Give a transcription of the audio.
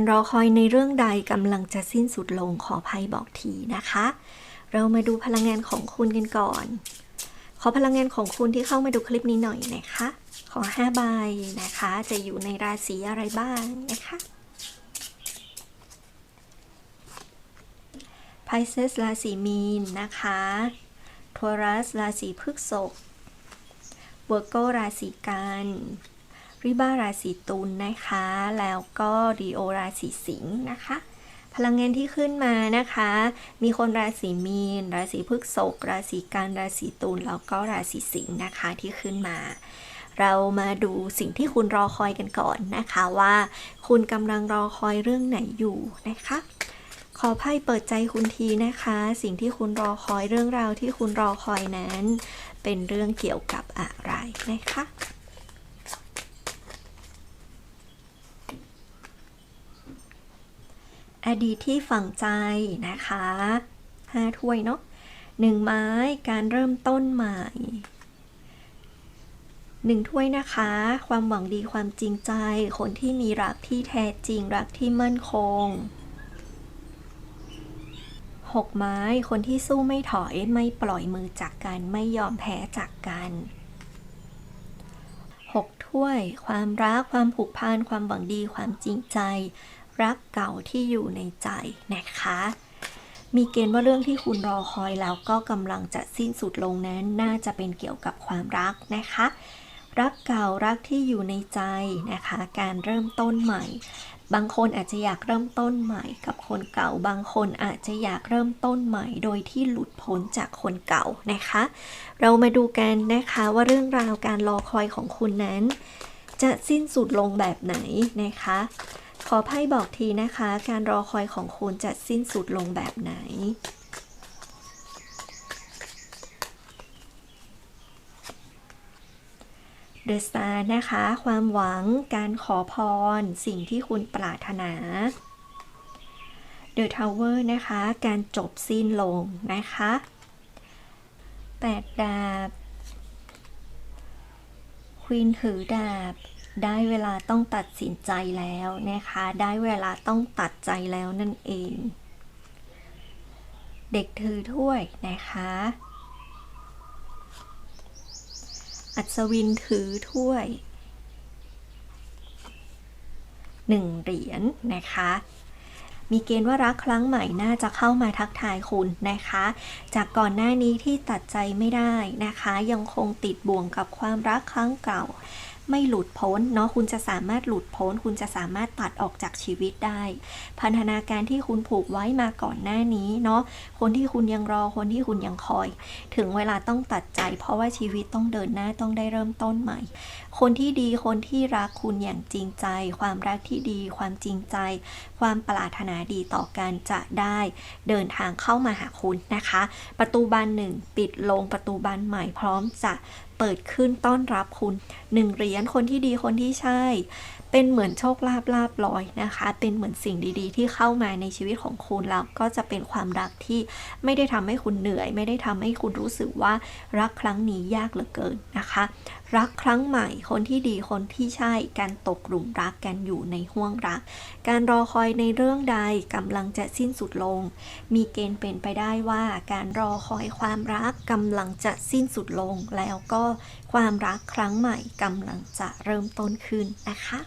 การรอคอยในเรื่องใดกำลังจะสิ้นสุดลงขอภัยบอกทีนะคะ เรามาดูพลังงานของคุณกันก่อน ขอพลังงานของคุณที่เข้ามาดูคลิปนี้หน่อยนะคะ ขอ5ใบนะคะ จะอยู่ในราศีอะไรบ้างนะคะไพเซสราศีมีนนะคะทอรัสราศีพฤกษภเวอร์โกราศีกัน ริบ้าราศีตุลนะคะ แล้วก็ดีโอราศีสิงห์นะคะพลังงานที่ขึ้นมานะคะ มีคนราศีมีน ราศีพฤษภราศีกันราศีตุลแล้วก็ราศีสิงห์นะคะที่ขึ้นมา เรามาดูสิ่งที่คุณรอคอยกันก่อนนะคะว่า คุณกำลังรอคอยเรื่องไหนอยู่นะคะ ขอไพ่เปิดใจคุณทีนะคะ สิ่งที่คุณรอคอยเรื่องราวที่คุณรอคอยนั้น เป็นเรื่องเกี่ยวกับอะไรนะคะ อดีตที่ฝังใจนะคะห้าถ้วยเนาะหนึ่งไม้การเริ่มต้นใหม่หนึ่งถ้วยนะคะ ความหวังดีความจริงใจ คนที่มีรักที่แท้จริงรักที่มั่นคงหกไม้ คนที่สู้ไม่ถอยไม่ปล่อยมือจากกันไม่ยอมแพ้จากกันหกถ้วย ความรักความผูกพันความหวังดีความจริงใจ รักเก่าที่อยู่ในใจนะคะ มีเกณฑ์ว่าเรื่องที่คุณรอคอยแล้วก็กำลังจะสิ้นสุดลงนั้น น่าจะเป็นเกี่ยวกับความรักนะคะ รักเก่ารักที่อยู่ในใจนะคะ การเริ่มต้นใหม่ บางคนอาจจะอยากเริ่มต้นใหม่ กับคนเก่า บางคนอาจจะอยากเริ่มต้นใหม่ โดยที่หลุดพ้นจากคนเก่านะคะ เรามาดูกันนะคะว่าเรื่องราวการรอคอยของคุณนั้น จะสิ้นสุดลงแบบไหนนะคะ ขอไพ่บอกทีนะคะ การรอคอยของคุณจะสิ้นสุดลงแบบไหน เดอะสตาร์นะคะ ความหวังการขอพร สิ่งที่คุณปรารถนา The Tower นะคะ การจบสิ้นลงนะคะแปดดาบควีนถือดาบ ได้เวลาต้องตัดสินใจแล้วนะคะ ได้เวลาต้องตัดใจแล้วนั่นเอง เด็กถือถ้วยนะคะ อัศวินถือถ้วยหนึ่งเหรียญนะคะมีเกณฑ์ว่ารักครั้งใหม่น่าจะเข้ามาทักทายคุณนะคะ จากก่อนหน้านี้ที่ตัดใจไม่ได้นะคะ ยังคงติดบ่วงกับความรักครั้งเก่า ไม่หลุดพ้นเนาะคุณจะสามารถหลุดพ้น คุณจะสามารถตัดออกจากชีวิตได้ พันธนาการที่คุณผูกไว้มาก่อนหน้านี้เนาะคนที่คุณยังรอคนที่คุณยังคอย ถึงเวลาต้องตัดใจ เพราะว่าชีวิตต้องเดินหน้าต้องได้เริ่มต้นใหม่ คนที่ดีคนที่รักคุณอย่างจริงใจ ความรักที่ดี ความจริงใจ ความปรารถนาดีต่อกันจะได้เดินทางเข้ามาหาคุณนะคะ ประตูบานหนึ่งปิดลงประตูบานใหม่พร้อมจะ เปิดขึ้นต้อนรับคุณหนึ่งเหรียญคนที่ดีคนที่ใช่ เป็นเหมือนโชคลาภลาบลอยนะคะ เป็นเหมือนสิ่งดีๆ ที่เข้ามาในชีวิตของคุณแล้วก็จะเป็นความรักที่ไม่ได้ทำให้คุณเหนื่อย ไม่ได้ทำให้คุณรู้สึกว่ารักครั้งนี้ยากเหลือเกินนะคะ รักครั้งใหม่คนที่ดีคนที่ใช่ การตกหลุมรักกันอยู่ในห่วงรัก การรอคอยในเรื่องใดกำลังจะสิ้นสุดลง มีเกณฑ์เป็นไปได้ว่าการรอคอยความรักกำลังจะสิ้นสุดลงแล้วก็ความรักครั้งใหม่กำลังจะเริ่มต้นขึ้นนะคะ